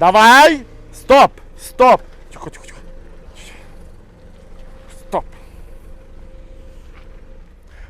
Давай! Стоп! Стоп! Тихо, тихо, тихо. Стоп.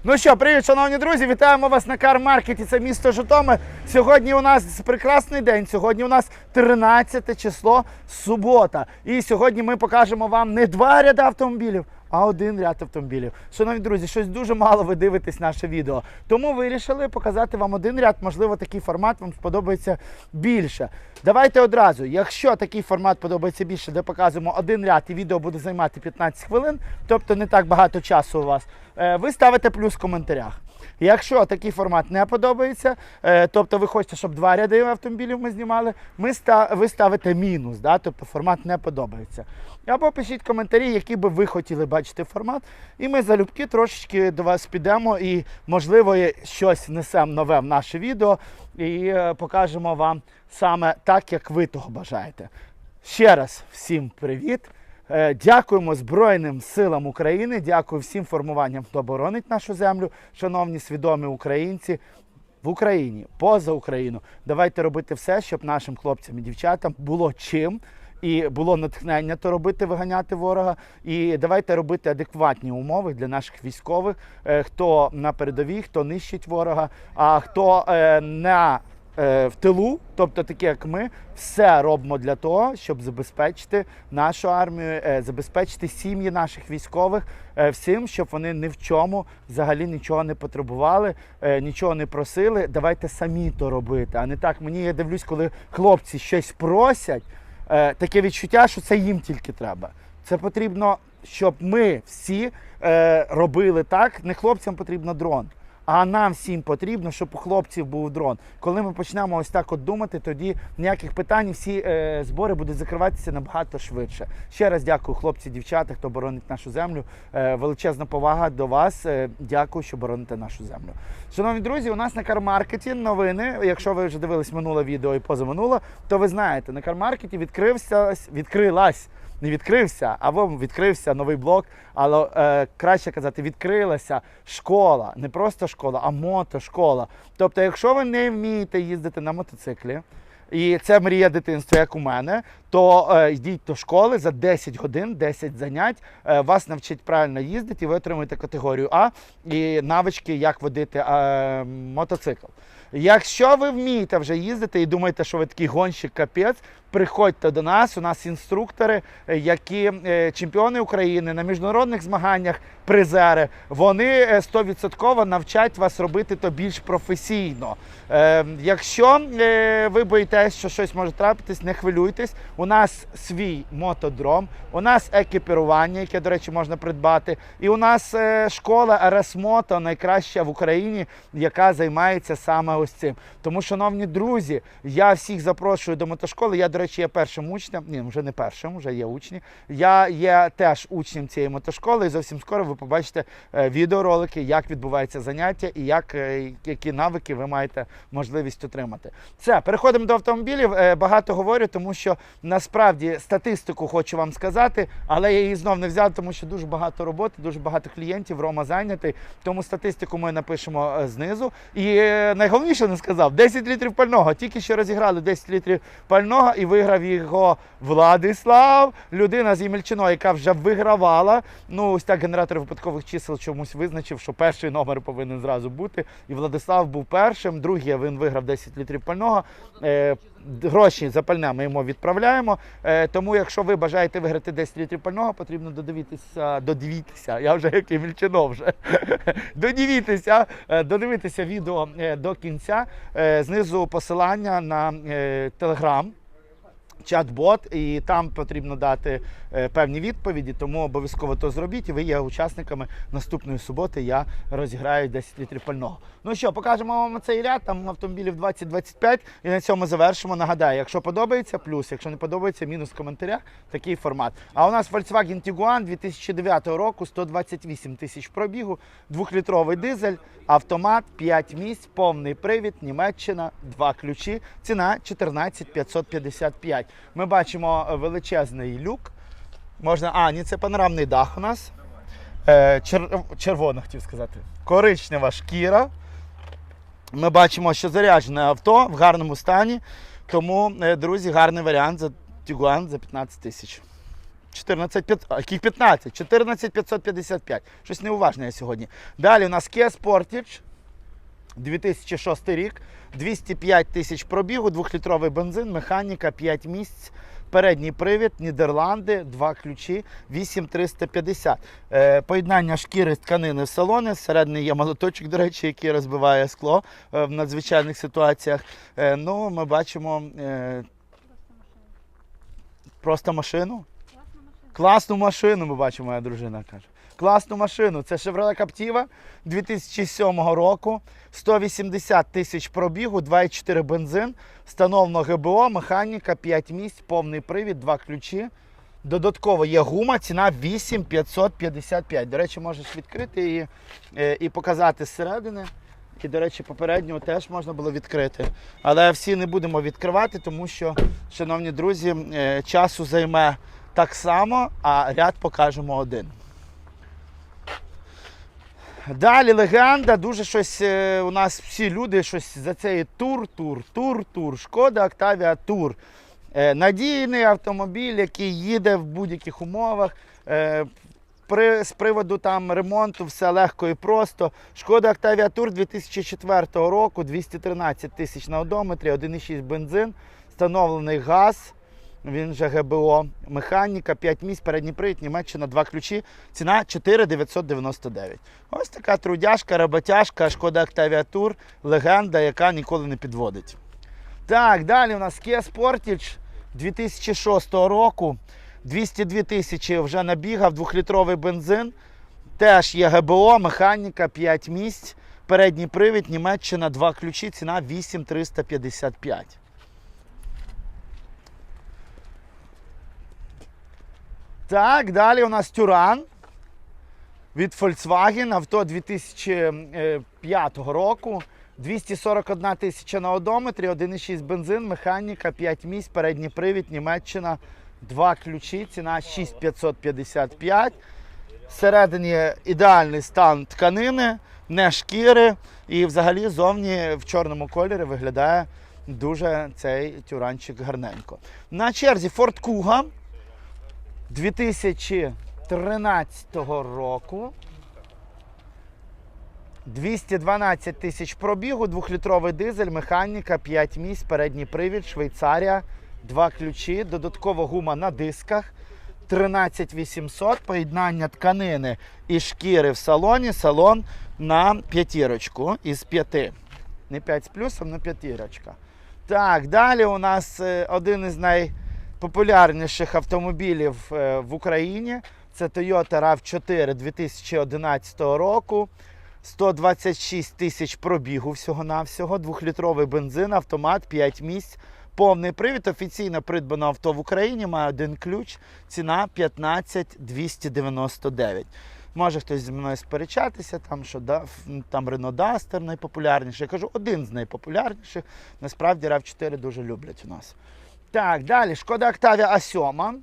Ну що, привіт, шановні друзі! Вітаємо вас на Кар-маркеті. Це місто Житомир. Сьогодні у нас прекрасний день. Сьогодні у нас 13 число, субота. І сьогодні ми покажемо вам не два ряди автомобілів, а один ряд автомобілів. Шановні друзі, щось дуже мало ви дивитесь наше відео. Тому вирішили показати вам один ряд. Можливо, такий формат вам сподобається більше. Давайте одразу, якщо такий формат подобається більше, де показуємо один ряд і відео буде займати 15 хвилин, тобто не так багато часу у вас, ви ставите плюс в коментарях. Якщо такий формат не подобається, е, тобто ви хочете, щоб два ряди автомобілів ми знімали, ми ста- ви ставите мінус, да? тобто формат не подобається. Або пишіть коментарі, який би ви хотіли бачити формат, і ми залюбки трошечки до вас підемо і, можливо, щось внесемо нове в наше відео і е, покажемо вам саме так, як ви того бажаєте. Ще раз всім привіт! Е, Дякуємо Збройним силам України, дякую всім формуванням, хто боронить нашу землю, шановні свідомі українці в Україні, поза Україну. Давайте робити все, щоб нашим хлопцям і дівчатам було чим. І було натхнення то робити, виганяти ворога. І давайте робити адекватні умови для наших військових, е, хто на передовій, хто нищить ворога, а хто е, на в тилу, тобто такі як ми, все робимо для того, щоб забезпечити нашу армію, е, забезпечити сім'ї наших військових е, всім, щоб вони ні в чому взагалі нічого не потребували, е, нічого не просили. Давайте самі то робити. А не так. Мені я дивлюсь, коли хлопці щось просять. е, Таке відчуття, що це їм тільки треба. Це потрібно, щоб ми всі е, робили так. Не хлопцям потрібно дрон. А нам всім потрібно, щоб у хлопців був дрон. Коли ми почнемо ось так от думати, тоді ніяких питань, всі е, збори будуть закриватися набагато швидше. Ще раз дякую, хлопці, дівчата, хто боронить нашу землю. Е, величезна повага до вас. Е, дякую, що бороните нашу землю. Шановні друзі, у нас на кармаркеті новини. Якщо ви вже дивились минуле відео і позаминуле, то ви знаєте, на кармаркеті відкрився відкрилась. Не відкрився, або відкрився новий блок, але е, краще казати, відкрилася школа, не просто школа, а мотошкола. Тобто, якщо ви не вмієте їздити на мотоциклі, і це мрія дитинства, як у мене, то е, йдіть до школи за 10 годин, 10 занять. Е, вас навчать правильно їздити, і ви отримуєте категорію А і навички, як водити е, мотоцикл. Якщо ви вмієте вже їздити і думаєте, що ви такий гонщик капець, приходьте до нас. У нас інструктори, е, які е, чемпіони України на міжнародних змаганнях, призери. Вони е, 100% навчать вас робити то більш професійно. Е, Якщо е, ви боїтесь, що щось може трапитись, не хвилюйтесь. У нас свій мотодром, у нас екіпірування, яке, до речі, можна придбати. І у нас е, школа РС Мото найкраща в Україні, яка займається саме ось цим. Тому, шановні друзі, я всіх запрошую до мотошколи. Я, до речі, є першим учнем. Ні, вже не першим, вже є учні. Я є теж учнем цієї мотошколи, і зовсім скоро ви побачите е, відеоролики, як відбувається заняття і як, е, які навики ви маєте можливість отримати. Все, переходимо до автомобілів. Е, Багато говорю, тому що насправді статистику хочу вам сказати, але я її знов не взяв, тому що дуже багато роботи, дуже багато клієнтів. Рома зайнятий. Тому статистику ми напишемо е, знизу. І е, найголовніше не сказав: 10 літрів пального. Тільки що розіграли 10 літрів пального і виграв його Владислав, людина з Ємельчино, яка вже вигравала. Ну, ось так генератор випадкових чисел чомусь визначив, що перший номер повинен зразу бути. І Владислав був першим. Другий він виграв 10 літрів пального. Гроші за пальне ми йому відправляємо. Е, тому, якщо ви бажаєте виграти 10 літрів пального, потрібно додивитися, додивитися. Я вже як Ємельчино вже. Додивитися, е, додивитися відео е, до кінця. Знизу посилання на Телеграм чат-бот, і там потрібно дати е, певні відповіді, тому обов'язково то зробіть. І ви є учасниками наступної суботи. Я розіграю 10 літрів пального. Ну що, покажемо вам цей ряд, там автомобілів 20-25, і на цьому завершимо. Нагадаю, якщо подобається, плюс, якщо не подобається, мінус в коментарях. Такий формат. А у нас Volkswagen Tiguan 2009 року, 128 тисяч пробігу, двохлітровий дизель, автомат, 5 місць, повний привід, Німеччина, два ключі. Ціна 14 555. Ми бачимо е, величезний люк. Можна, а, ні, це панорамний дах у нас. Е, чер, червона, хотів сказати. Коричнева шкіра. Ми бачимо, що заряджене авто в гарному стані. Тому, е, друзі, гарний варіант за Тігуан за 15 тисяч. 14, 5, 15? 14 555. Щось неуважне я сьогодні. Далі у нас Kia Sportage. 2006 рік, 205 тисяч пробігу, двохлітровий бензин, механіка, 5 місць, передній привід, Нідерланди, два ключі, 8350. Е, поєднання шкіри з тканини в салоні. Всередині є молоточок, до речі, який розбиває скло е, в надзвичайних ситуаціях. Е, ну, ми бачимо е, просто машину. Класну машину ми бачимо, моя дружина каже. Класну машину. Це Chevrolet Captiva 2007 року. 180 тисяч пробігу, 2,4 бензин, встановлено ГБО, механіка, 5 місць, повний привід, 2 ключі. Додатково є гума, ціна 8555. До речі, можеш відкрити її е, і показати зсередини. І, до речі, попереднього теж можна було відкрити. Але всі не будемо відкривати, тому що, шановні друзі, е, часу займе так само, а ряд покажемо один. Далі легенда, дуже щось е, у нас всі люди щось за цей тур, тур, тур, тур. Шкода Octavia Тур. Е, Надійний автомобіль, який їде в будь-яких умовах. Е, При, з приводу там ремонту все легко і просто. Шкода Octavia Tour 2004 року, 213 тисяч на одометрі, 1,6 бензин, встановлений газ. Він же ГБО, механіка, 5 місць, передній привід, Німеччина, 2 ключі. Ціна 4,999. Ось така трудяшка, роботяшка, шкода Tour, легенда, яка ніколи не підводить. Так, далі у нас Kia Sportage 2006 року. 202 тисячі вже набігав, двохлітровий бензин. Теж є ГБО, механіка, 5 місць, передній привід, Німеччина, 2 ключі, ціна 8355. Так, далі у нас Тюран від Volkswagen, авто 2005 року. 241 тисяча на одометрі, 1,6 бензин, механіка, 5 місць, передній привід, Німеччина, 2 ключі, ціна 6555. Всередині ідеальний стан тканини, не шкіри. І взагалі зовні в чорному кольорі виглядає дуже цей тюранчик гарненько. На черзі Ford Kuga 2013 року. 212 тисяч пробігу, двохлітровий дизель, механіка, 5 місць, передній привід, Швейцарія, два ключі, додаткова гума на дисках, 13800, поєднання тканини і шкіри в салоні, салон на п'ятірочку із п'яти. Не 5 з плюсом, але п'ятірочка. Так, далі у нас е, один із найпопулярніших автомобілів е, в Україні. Це Toyota RAV4 2011 року. 126 тисяч пробігу всього-навсього, двохлітровий бензин, автомат, 5 місць, повний привід. Офіційно придбано авто в Україні, має один ключ, ціна 15 299. Може хтось зі мною сперечатися, там що да, там Renault Duster найпопулярніший. Я кажу, один з найпопулярніших. Насправді RAV4 дуже люблять у нас. Так, далі. Шкода Octavia A7.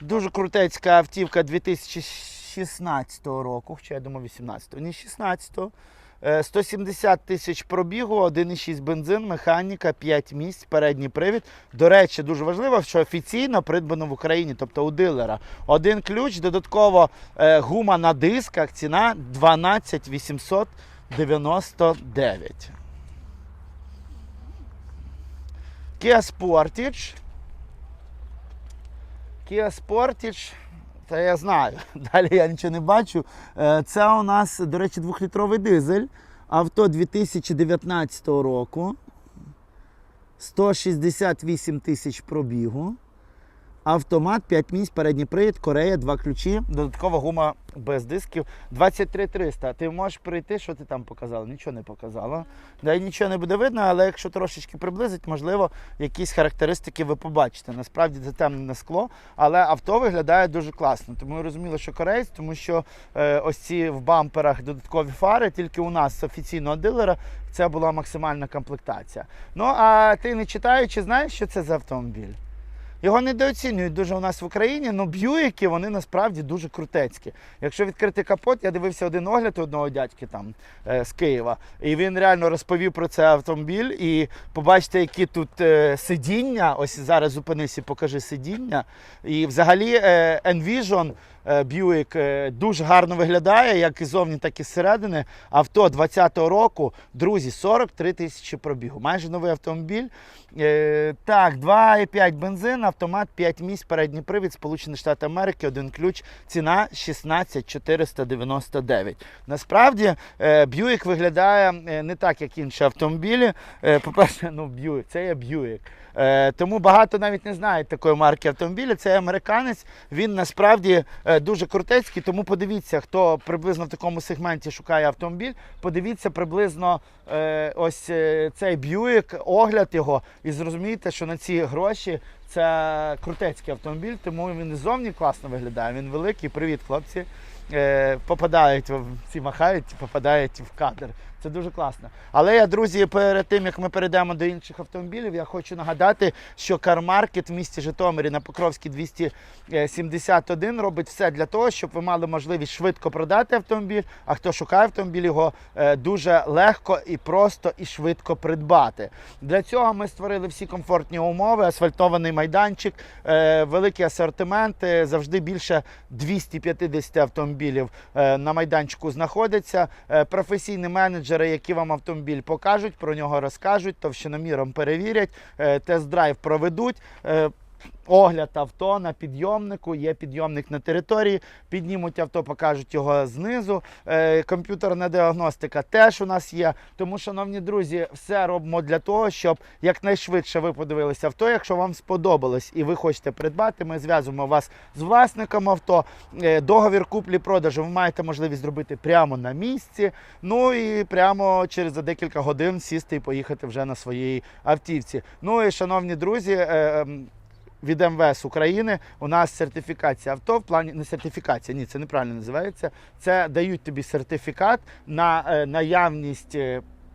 Дуже крутецька автівка 2016 року, хоча я думаю 18-го, ні 16-го. Е, 170 тисяч пробігу, 1,6 бензин, механіка, 5 місць, передній привід. До речі, дуже важливо, що офіційно придбано в Україні, тобто у дилера. Один ключ, додатково е, гума на дисках, ціна 12 899. Kia Sportage. Kia Sportage, та я знаю, далі я нічого не бачу. Е, Це у нас, до речі, двохлітровий дизель. Авто 2019 року. 168 тисяч пробігу. Автомат, 5 місць, передній привід, Корея, 2 ключі, додаткова гума без дисків. 23 300. Ти можеш прийти, що ти там показала? Нічого не показала. Да, нічого не буде видно, але якщо трошечки приблизить, можливо, якісь характеристики ви побачите. Насправді це темне скло, але авто виглядає дуже класно. Тому ми розуміли, що кореєць, тому що е, ось ці в бамперах додаткові фари, тільки у нас з офіційного дилера це була максимальна комплектація. Ну а ти не читаючи, знаєш, що це за автомобіль? Його недооцінюють дуже у нас в Україні, але б'юїки вони насправді дуже крутецькі. Якщо відкрити капот, я дивився один огляд одного дядьки там е, з Києва, і він реально розповів про цей автомобіль. І побачите, які тут е, сидіння. Ось зараз зупинись і покажи сидіння. І взагалі е, Envision Buick е, дуже гарно виглядає, як і зовні, так і зсередини. Авто 20-го року, друзі, 43 тисячі пробігу. Майже новий автомобіль. Е, так, 2,5 бензин, автомат, 5 місць, передній привід, Сполучені Штати Америки, один ключ, ціна 16 499. Насправді, е, Buick виглядає е, не так, як інші автомобілі. Е, По-перше, ну, Buick, це є Buick. Е, Тому багато навіть не знають такої марки автомобіля. Це американець. Він насправді е, дуже крутецький. Тому подивіться, хто приблизно в такому сегменті шукає автомобіль. Подивіться приблизно е, ось е, цей Buick, огляд його, і зрозумієте, що на ці гроші це крутецький автомобіль, тому він і зовні класно виглядає. Він великий. Привіт, хлопці. Е, Попадають в- всі махають, попадають в кадр. Це дуже класно. Але я, друзі, перед тим як ми перейдемо до інших автомобілів, я хочу нагадати, що кармаркет в місті Житомирі на Покровській 271 робить все для того, щоб ви мали можливість швидко продати автомобіль. А хто шукає автомобіль, його е, дуже легко і просто і швидко придбати. Для цього ми створили всі комфортні умови, асфальтований майданчик, е, великий асортимент, е, завжди більше 250 автомобілів е, на майданчику знаходиться. Е, Професійні менеджери, які вам автомобіль покажуть, про нього розкажуть, товщиноміром перевірять, е, тест-драйв проведуть. Огляд авто на підйомнику, є підйомник на території, піднімуть авто, покажуть його знизу. Е, комп'ютерна діагностика теж у нас є. Тому, шановні друзі, все робимо для того, щоб якнайшвидше ви подивилися авто. Якщо вам сподобалось і ви хочете придбати, ми зв'язуємо вас з власником авто. Е, договір куплі-продажу ви маєте можливість зробити прямо на місці. Ну і прямо через за декілька годин сісти і поїхати вже на своїй автівці. Ну і шановні друзі. е, ем, від МВС України у нас сертифікація авто в плані не сертифікація, ні, це неправильно називається. Це дають тобі сертифікат на е, наявність.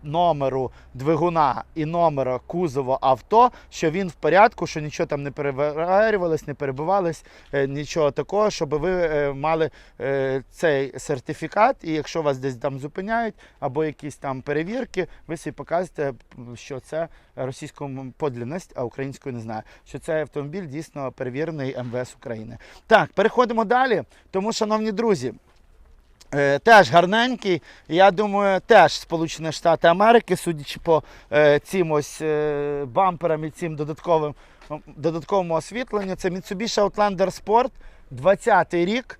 Номеру двигуна і номера кузова авто, що він в порядку, що нічого там не переварювалось, не перебивалось, е, нічого такого, щоб ви е, мали е, цей сертифікат, і якщо вас десь там зупиняють або якісь там перевірки, ви собі показуєте, що це російською подлінність, а українською не знаю, що цей автомобіль дійсно перевірений МВС України. Так, переходимо далі. Тому, шановні друзі. Е, Теж гарненький, я думаю, теж Сполучені Штати Америки, судячи по е, цим ось е, бамперам і цим додатковим, додатковому освітленню. Це Mitsubishi Outlander Sport, 20-й рік,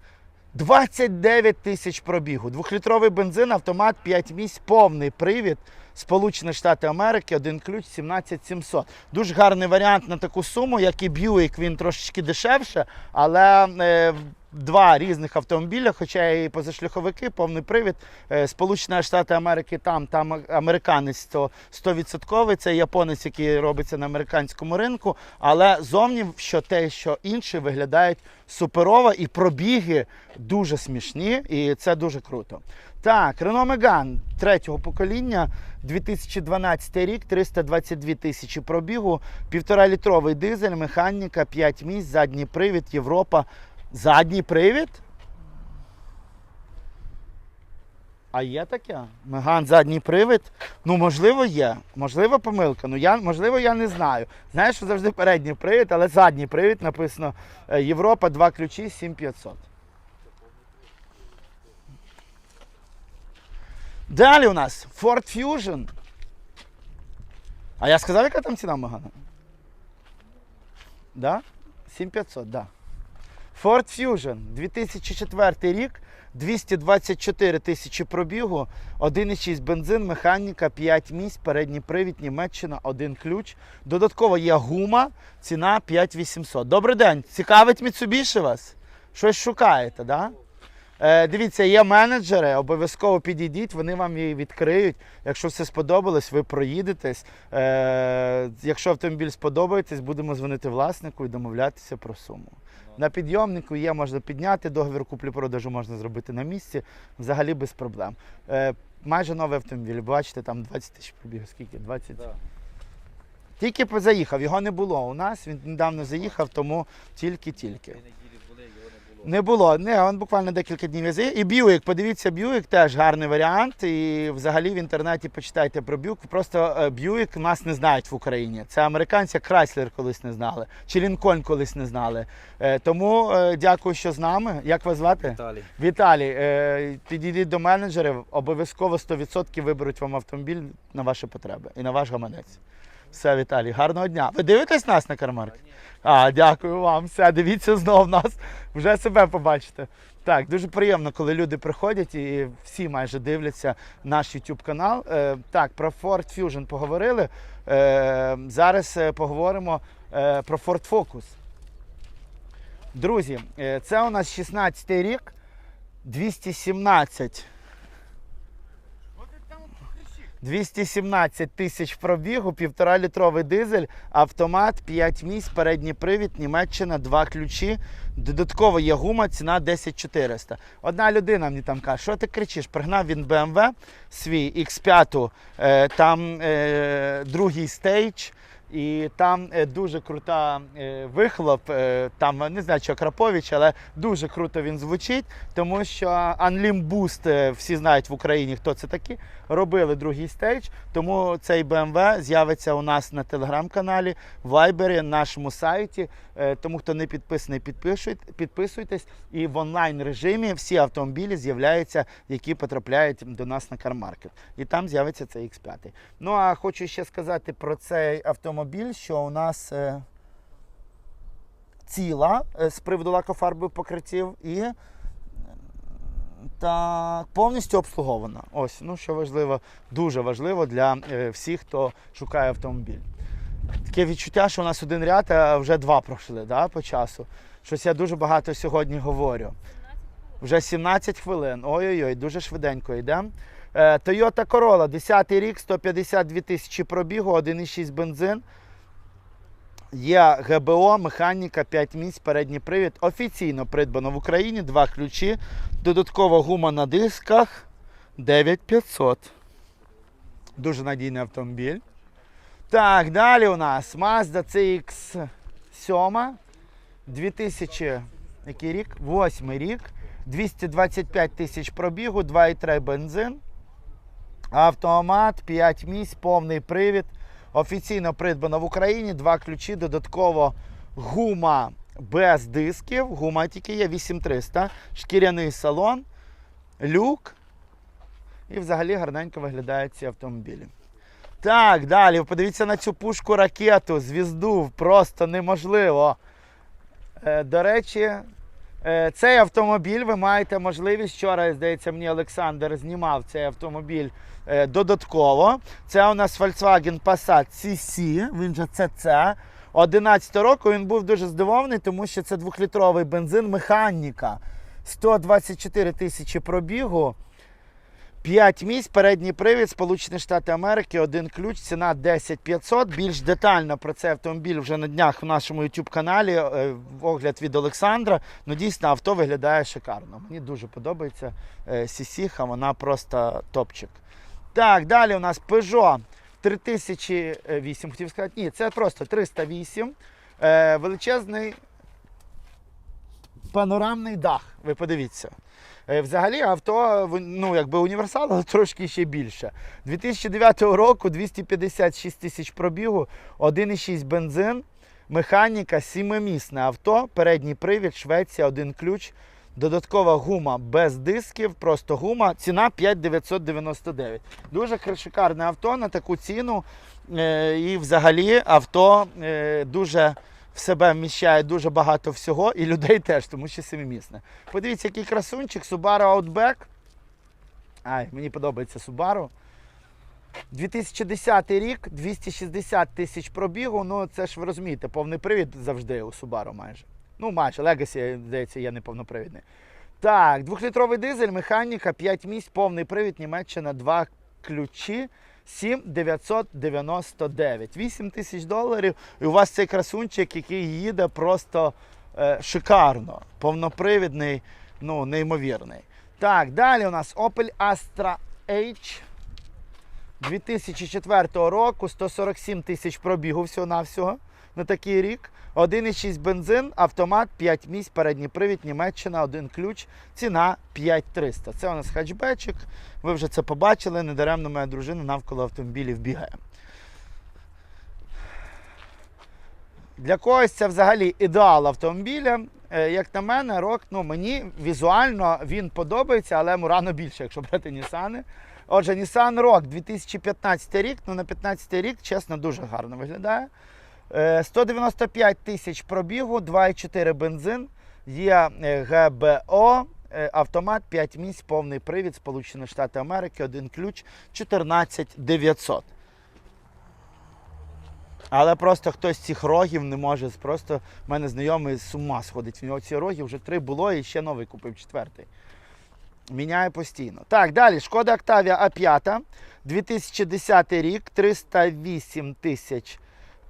29 тисяч пробігу. Двохлітровий бензин, автомат, 5 місць, повний привід. Сполучені Штати Америки, один ключ 17700. Дуже гарний варіант на таку суму, як і Buick, він трошечки дешевше, але е, два різних автомобіля, хоча і позашляховики, повний привід. Е, Сполучені Штати Америки там, там американець то 100%, це японець, який робиться на американському ринку. Але зовні що те, що інше виглядають суперово і пробіги дуже смішні, і це дуже круто. Так, Renault Megane третього покоління, 2012 рік, 322 тисячі пробігу, півтора-літровий дизель, механіка, 5 місць, задній привід, Європа. Задній привід? А є таке? Меган задній привід? Ну, можливо, є. Можливо, помилка. Ну, я, можливо, я не знаю. Знаєш, що завжди передній привід, але задній привід написано Європа, два ключі, 7500. Далі у нас Ford Fusion. А я сказав, яка там ціна Мегана? Да? 7500, да. Ford Fusion 2004 рік, 224 тисячі пробігу, 1,6 бензин, механіка, 5 місць, передній привід, Німеччина, один ключ. Додатково є гума, ціна 5800. Добрий день. Цікавить Mitsubishi вас? Щось шукаєте, да? Е, дивіться, є менеджери, обов'язково підійдіть, вони вам її відкриють. Якщо все сподобалось, ви проїдетесь. Е, якщо автомобіль сподобається, будемо дзвонити власнику і домовлятися про суму. На підйомнику є, можна підняти, договір куплі-продажу можна зробити на місці, взагалі без проблем. Е, майже новий автомобіль, бачите, там 20 тисяч пробігів, скільки? 20? Да. Тільки заїхав, його не було у нас. Він недавно заїхав, тому тільки-тільки. Не було. Не, він буквально декілька днів везе. І Бьюік, подивіться, Бьюік теж гарний варіант. І взагалі в інтернеті почитайте про Бьюік. Просто е, Бьюік нас не знають в Україні. Це американці, Крайслер колись не знали, чи Лінкольн колись не знали. Е, Тому е, дякую, що з нами. Як вас звати? Віталій. Віталій, підійдіть до менеджерів, обов'язково 100% виберуть вам автомобіль на ваші потреби і на ваш гаманець. Все, Віталій, гарного дня. Ви дивитесь нас на Кармарк? А, дякую вам. Все, дивіться знов нас. Вже себе побачите. Так, дуже приємно, коли люди приходять і всі майже дивляться наш YouTube канал. Е, так, про Ford Fusion поговорили. Е, зараз е, поговоримо е, про Ford Focus. Друзі, е, це у нас 16 рік, 217. 217 тисяч пробігу, півтора літровий дизель, автомат, 5 місць, передній привід, Німеччина, два ключі. Додатково є гума, ціна 10 400. Одна людина мені там каже, що ти кричиш? Пригнав він BMW свій X5, е, там е, другий стейдж. І там е, дуже крута е, вихлоп. е, Там не знаю, що Крапович, але дуже круто він звучить, тому що Unlim всі знають в Україні, хто це такі. Робили другий стейдж. Тому цей BMW з'явиться у нас на телеграм-каналі, в Вайбері, нашому сайті. Тому хто не підписаний, підписуйтесь. І в онлайн режимі всі автомобілі з'являються, які потрапляють до нас на кармаркет. І там з'явиться цей X5. Ну а хочу ще сказати про цей автомобіль, що у нас е, ціла е, з приводу лакофарбових покриттів і так, повністю обслугована. Ось, ну що важливо, дуже важливо для е, всіх, хто шукає автомобіль. Таке відчуття, що у нас один ряд, а вже два пройшли да, по часу. Щось я дуже багато сьогодні говорю. Вже 17 хвилин. Ой-ой-ой, дуже швиденько йдемо. Е, Toyota Corolla, 10 рік, 152 тисячі пробігу, 1,6 бензин. Є ГБО, механіка, 5 місць, передній привід. Офіційно придбано в Україні, два ключі. Додаткова гума на дисках 9500. Дуже надійний автомобіль. Так, далі у нас Mazda CX7. 2000, який рік? Восьмий рік. 225 тисяч пробігу, 2,3 бензин. Автомат, 5 місць, повний привід. Офіційно придбано в Україні. Два ключі, додатково гума без дисків. Гума тільки є 8300. Шкіряний салон, люк. І взагалі гарненько виглядають ці автомобілі. Так, далі. Подивіться на цю пушку ракету, звізду. Просто неможливо. Е, До речі, цей автомобіль ви маєте можливість. Вчора, здається, мені Олександр знімав цей автомобіль е, додатково. Це у нас Volkswagen Passat CC, він же CC. 11 року він був дуже здивований, тому що це двохлітровий бензин механіка. 124 тисячі пробігу. 5 місць, передній привід, Сполучені Штати Америки, один ключ, ціна 10 500. Більш детально про цей автомобіль вже на днях в нашому YouTube каналі. е, Огляд від Олександра. Ну, дійсно, авто виглядає шикарно. Мені дуже подобається е, Сісіха, вона просто топчик. Так, далі у нас Peugeot 3008, хотів сказати. Ні, це просто 308. Е, величезний панорамний дах. Ви подивіться. Е, Взагалі авто ну, якби універсал, але трошки ще більше. 2009 року 256 тисяч пробігу, 1,6 бензин, механіка, сімимісне авто, передній привід, Швеція, один ключ. Додаткова гума без дисків, просто гума. Ціна 5999. Дуже шикарне авто на таку ціну. Е, І взагалі авто е, дуже в себе вміщає дуже багато всього і людей теж, тому що семимісне. Подивіться, який красунчик Subaru Outback. Ай, мені подобається Subaru. 2010 рік, 260 тисяч пробігу. Ну, це ж ви розумієте, повний привід завжди у Subaru майже. Ну, майже. Legacy, здається, є неповнопривідний. Так, двохлітровий дизель, механіка, 5 місць, повний привід, Німеччина, 2 ключі. 7999. 8 тисяч доларів. І у вас цей красунчик, який їде просто е, шикарно. Повнопривідний, ну, неймовірний. Так, далі у нас Opel Astra H. 2004 року, 147 тисяч пробігу всього-навсього на такий рік. 1,6 бензин, автомат, 5 місць, передній привід, Німеччина, один ключ, ціна 5300. Це у нас хетчбечик. Ви вже це побачили. Недаремно моя дружина навколо автомобілів бігає. Для когось це взагалі ідеал автомобіля. Е, Як на мене, рок, ну мені візуально він подобається, але Мурано більше, якщо брати Нісани. Отже, Nissan Rock 2015 рік, ну на 15 рік, чесно, дуже гарно виглядає. Е, 195 тисяч пробігу, 2,4 бензин, є е, ГБО, е, автомат, 5 місць, повний привід, Сполучені Штати Америки, один ключ, 14 900. Але просто хтось з цих рогів не може. Просто в мене знайомий з ума сходить. В нього ці роги вже три було і ще новий купив четвертий. Міняє постійно. Так, далі. Шкода Octavia А5. 2010 рік, 308 тисяч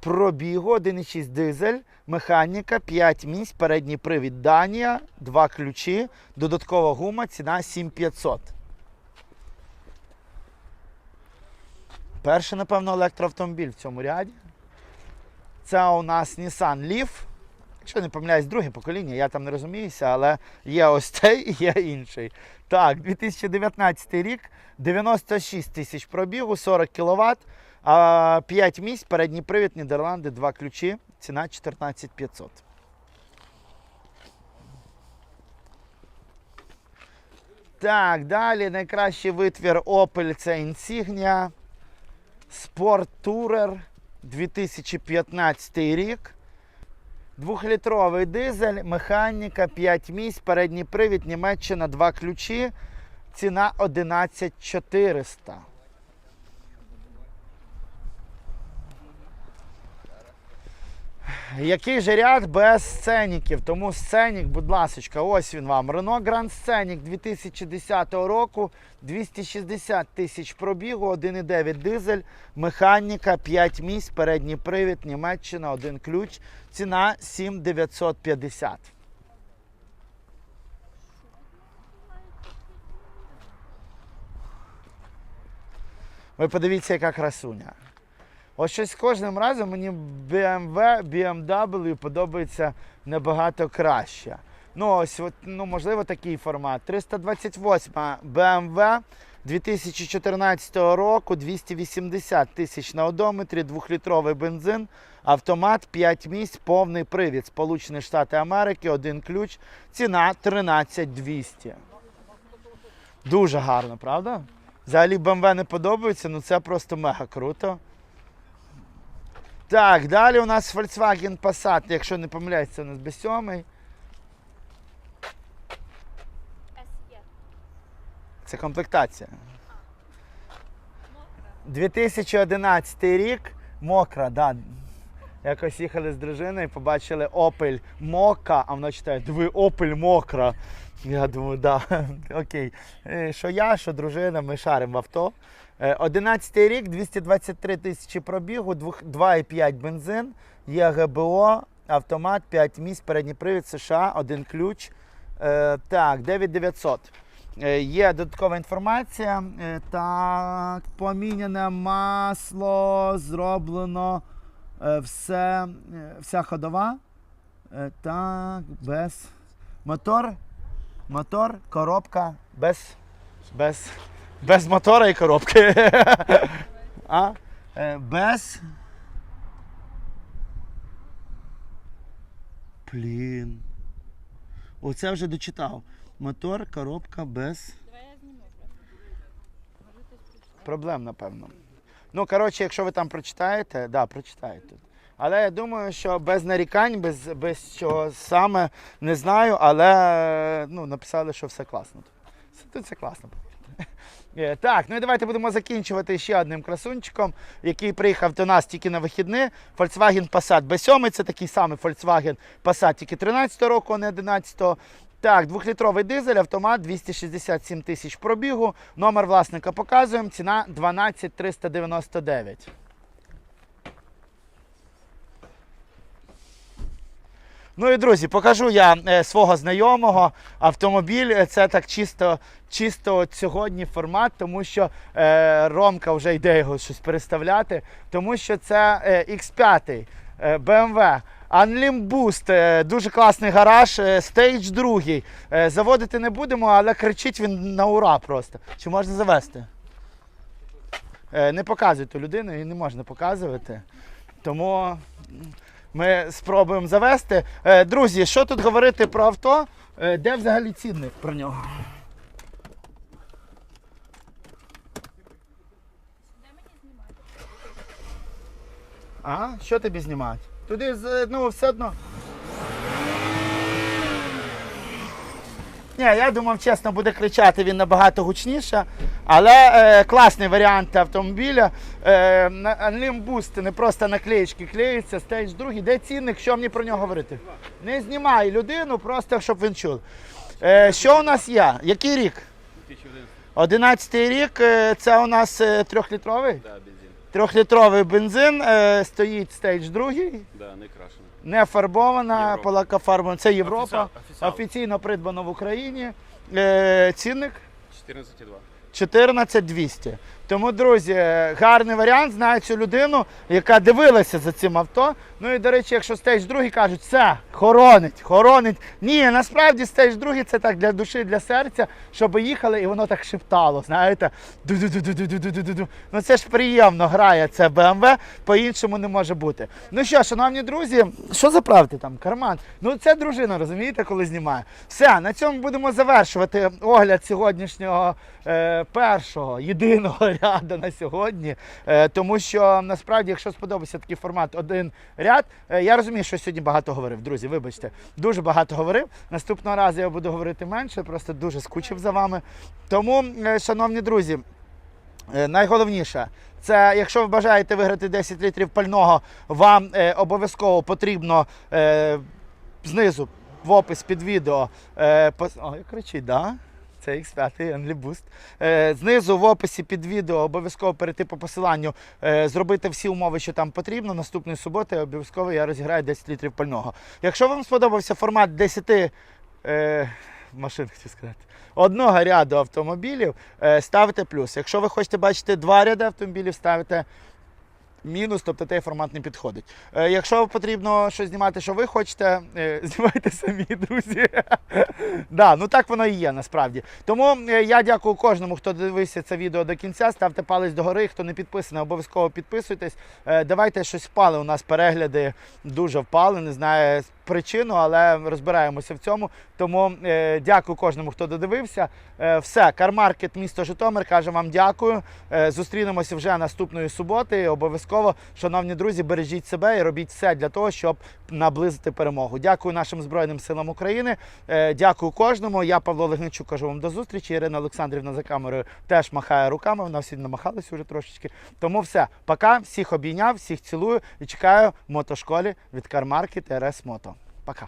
пробігу, 1,6 дизель, механіка, 5 місць, передній привід Данія, 2 ключі, додаткова гума, ціна 7500. Перший, напевно, електроавтомобіль в цьому ряді. Це у нас Nissan Leaf. Якщо не помиляюсь, друге покоління, я там не розуміюся, але є ось цей і є інший. Так, 2019 рік, 96 тисяч пробігу, 40 кВт, 5 місць, передній привід, Нідерланди, 2 ключі, ціна 14 500. Так, далі найкращий витвір Opel це Insignia. Sport Tourer 2015 рік. Двохлітровий дизель, механіка, 5 місць, передній привід, Німеччина, 2 ключі. Ціна 11400. Який же ряд без сценіків? Тому сценік, будь ласка, ось він вам. Renault Grand Scenic 2010 року, 260 тисяч пробігу, 1,9 дизель, механіка, 5 місць, передній привід, Німеччина, один ключ. Ціна 7950. Ви подивіться, яка красуня. Ось щось кожним разом мені BMW, BMW подобається набагато краще. Ну, ось, от, ну, можливо, такий формат. 328 BMW 2014 року, 280 тисяч на одометрі, 2-літровий бензин, автомат, 5 місць, повний привід. Сполучені Штати Америки, один ключ. Ціна 13200. Дуже гарно, правда? Взагалі BMW не подобається, ну це просто мега круто. Так, далі у нас Volkswagen Passat, якщо не помиляюсь, це у нас B7. Це комплектація. 2011 рік, мокра, да. Якось їхали з дружиною, побачили Opel Мока, а вона читає, диви, Opel мокра. Я думаю, да, окей. Е, Що я, що дружина, ми шаримо в авто. Е, 11 рік, 223 тисячі пробігу, 2,5 бензин, є ГБО, автомат, 5 місць, передній привід США, один ключ. Е, Так, 9900. Е, Є додаткова інформація. Е, Так, поміняне масло, зроблено е, все, е, вся ходова. Е, Так, без мотор. Мотор, коробка, без, без, без мотора і коробки. А? Е, Без. Блін. Оце вже дочитав. Мотор, коробка без. Проблем, напевно. Ну, коротше, якщо ви там прочитаєте, да, прочитаєте. Але я думаю, що без нарікань, без, без чого саме не знаю, але ну, написали, що все класно. Тут все класно. Е, Так, ну і давайте будемо закінчувати ще одним красунчиком, який приїхав до нас тільки на вихідні. Volkswagen Passat B7, це такий самий Volkswagen Passat, тільки 13 року, а не 11 так, двохлітровий дизель, автомат, 267 тисяч пробігу. Номер власника показуємо. Ціна 12 Ну і друзі, покажу я е, свого знайомого автомобіль. Е, Це так чисто, чисто сьогодні формат, тому що е, Ромка вже йде його щось переставляти, тому що це е, X5 е, BMW. Unlim Boost, е, дуже класний гараж, стейдж другий. Заводити не будемо, але кричить він на ура просто. Чи можна завести? Не показуйте людину, її не можна показувати. Тому ми спробуємо завести. Е, Друзі, що тут говорити про авто? Е, Де взагалі цінник про нього? А? Що тобі знімати? Туди ну, все одно. Ні, я думав, чесно, буде кричати він набагато гучніше. Але е, класний варіант автомобіля. Е, на- Unlim Boost не просто наклеїчки клеються, стейдж другий. Де цінник, що мені про нього говорити? Не знімай людину, просто щоб він чув. Е, що у нас є? Який рік? 2011. 11 рік. е, Це у нас е, трьохлітровий? Да, бензин. Трьохлітровий бензин, е, стоїть стейдж другий, Да, не. Не фарбована, полакофарбована. Це Європа. Офіціал- офіціал. Офіційно придбано в Україні. Е, Цінник 14,2. 14200. Тому, друзі, гарний варіант. Знаю цю людину, яка дивилася за цим авто. Ну і до речі, якщо стейдж другий кажуть, все, хоронить, хоронить. Ні, насправді стейдж другий це так для душі, для серця, щоб їхали і воно так шептало. Знаєте, ду-ду-ду-ду-ду-ду-ду-ду. Ну це ж приємно грає це BMW, по-іншому не може бути. Ну що, шановні друзі, що заправити там? Карман. Ну це дружина, розумієте, коли знімає. Все, на цьому будемо завершувати огляд сьогоднішнього е, першого, єдиного ряду на сьогодні. Е, тому що насправді, якщо сподобався такий формат один ряд, е, я розумію, що сьогодні багато говорив. Друзі, вибачте, дуже багато говорив. Наступного разу я буду говорити менше, просто дуже скучив за вами. Тому, е, шановні друзі, Найголовніше, це якщо ви бажаєте виграти 10 літрів пального, вам е, обов'язково потрібно е, знизу в опис під відео. Е, пос... О, кричить, да? Це X5 Unli Е, знизу в описі під відео обов'язково перейти по посиланню, е, зробити всі умови, що там потрібно. Наступної суботи обов'язково я розіграю 10 літрів пального. Якщо вам сподобався формат 10 е, машин, хотів сказати, одного ряду автомобілів, е, ставте плюс. Якщо ви хочете бачити два ряди автомобілів, ставите мінус, тобто той формат не підходить. Е, Якщо потрібно щось знімати, що ви хочете, е, знімайте самі, друзі. да, ну так воно і є насправді. Тому е, я дякую кожному, хто дивився це відео до кінця. Ставте палець догори. Хто не підписаний, обов'язково підписуйтесь. Давайте щось впали. У нас перегляди дуже впали. Не знаю причину, але розбираємося в цьому. Тому дякую кожному, хто додивився. Все, Кармаркет, місто Житомир, каже вам дякую. Зустрінемося вже наступної суботи. Обов'язково, шановні друзі, бережіть себе і робіть все для того, щоб наблизити перемогу. Дякую нашим Збройним силам України. Е, дякую кожному. Я Павло Легничук, кажу вам до зустрічі. Ірина Олександрівна за камерою теж махає руками. Вона всі намахалася вже трошечки. Тому все, пока, всіх обійняв, всіх цілую і чекаю в мотошколі від Кармарки ТРС Мото. Пока.